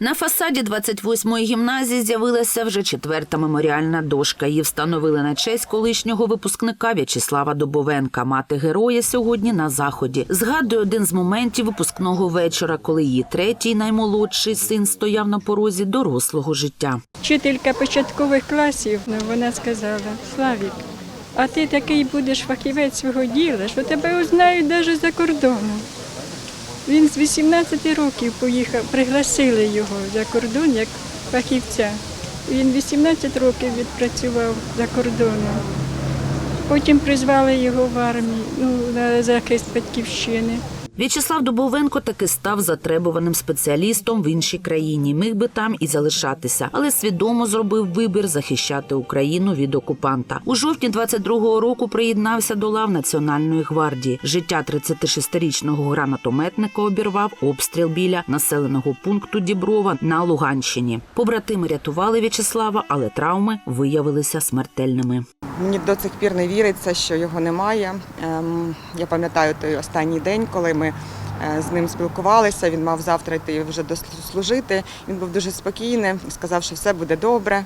На фасаді 28-ї гімназії з'явилася вже четверта меморіальна дошка. Її встановили на честь колишнього випускника В'ячеслава Добовенка. Мати героя сьогодні на заході. Згадує один з моментів випускного вечора, коли її третій наймолодший син стояв на порозі дорослого життя. Вчителька початкових класів, ну, вона сказала, Славік, а ти такий будеш фахівець свого діла, що тебе узнають навіть за кордоном. Він з 18 років поїхав, пригласили його за кордон як фахівця. Він 18 років відпрацював за кордоном. Потім призвали його в армію ну, на захист батьківщини. В'ячеслав Дубовенко таки став затребуваним спеціалістом в іншій країні. Міг би там і залишатися, але свідомо зробив вибір захищати Україну від окупанта. У жовтні 22-го року приєднався до лав Національної гвардії. Життя 36-річного гранатометника обірвав обстріл біля населеного пункту Діброва на Луганщині. Побратими рятували В'ячеслава, але травми виявилися смертельними. Мені до цих пір не віриться, що його немає. Ем, Я пам'ятаю той останній день, коли ми е, з ним спілкувалися. Він мав завтра йти вже дослужити. Він був дуже спокійний, сказав, що все буде добре.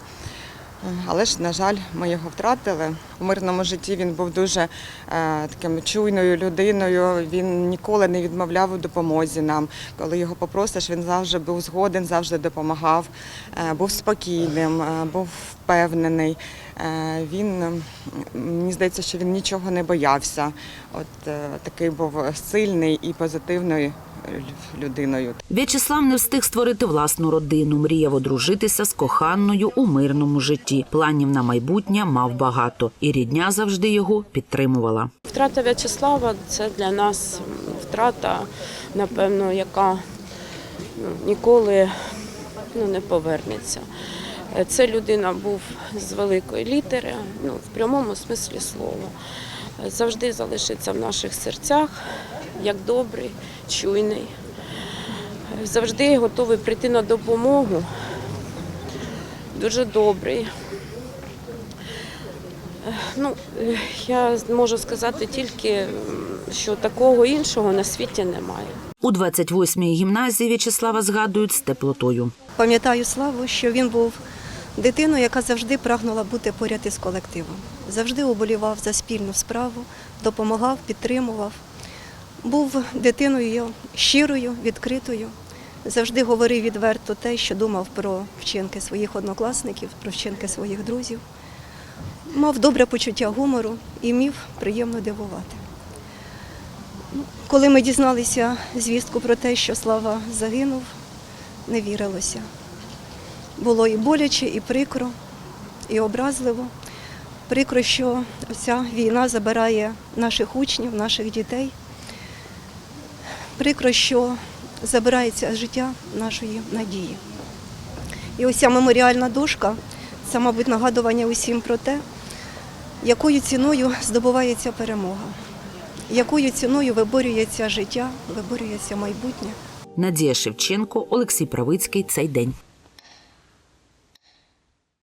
Але ж, на жаль, ми його втратили. У мирному житті він був дуже е, таким чуйною людиною. Він ніколи не відмовляв у допомозі нам. Коли його попросиш, він завжди був згоден, завжди допомагав, е, був спокійним, е, був впевнений. Він мені здається, що він нічого не боявся. От такий був сильний і позитивною лю- людиною. В'ячеслав не встиг створити власну родину, мріяв одружитися з коханою у мирному житті. Планів на майбутнє мав багато, і рідня завжди його підтримувала. Втрата В'ячеслава це для нас втрата, напевно, яка ну, ніколи ну, не повернеться. Це людина був з великої літери, ну, в прямому смислі слова. Завжди залишиться в наших серцях як добрий, чуйний, завжди готовий прийти на допомогу. Дуже добрий. Ну, я можу сказати тільки, що такого іншого на світі немає. У 28-й гімназії В'ячеслава згадують з теплотою. Пам'ятаю славу, що він був дитиною, яка завжди прагнула бути поряд із колективом. Завжди уболівав за спільну справу, допомагав, підтримував. Був дитиною щирою, відкритою. Завжди говорив відверто те, що думав про вчинки своїх однокласників, про вчинки своїх друзів. Мав добре почуття гумору і вмів приємно дивувати. Коли ми дізналися звістку про те, що Слава загинув, не вірилося. Було і боляче, і прикро, і образливо. Прикро, що ця війна забирає наших учнів, наших дітей. Прикро, що забирається життя нашої надії. І ось ця меморіальна дошка це, мабуть, нагадування усім про те, якою ціною здобувається перемога, якою ціною виборюється життя, виборюється майбутнє. Надія Шевченко, Олексій Правицький. Цей день.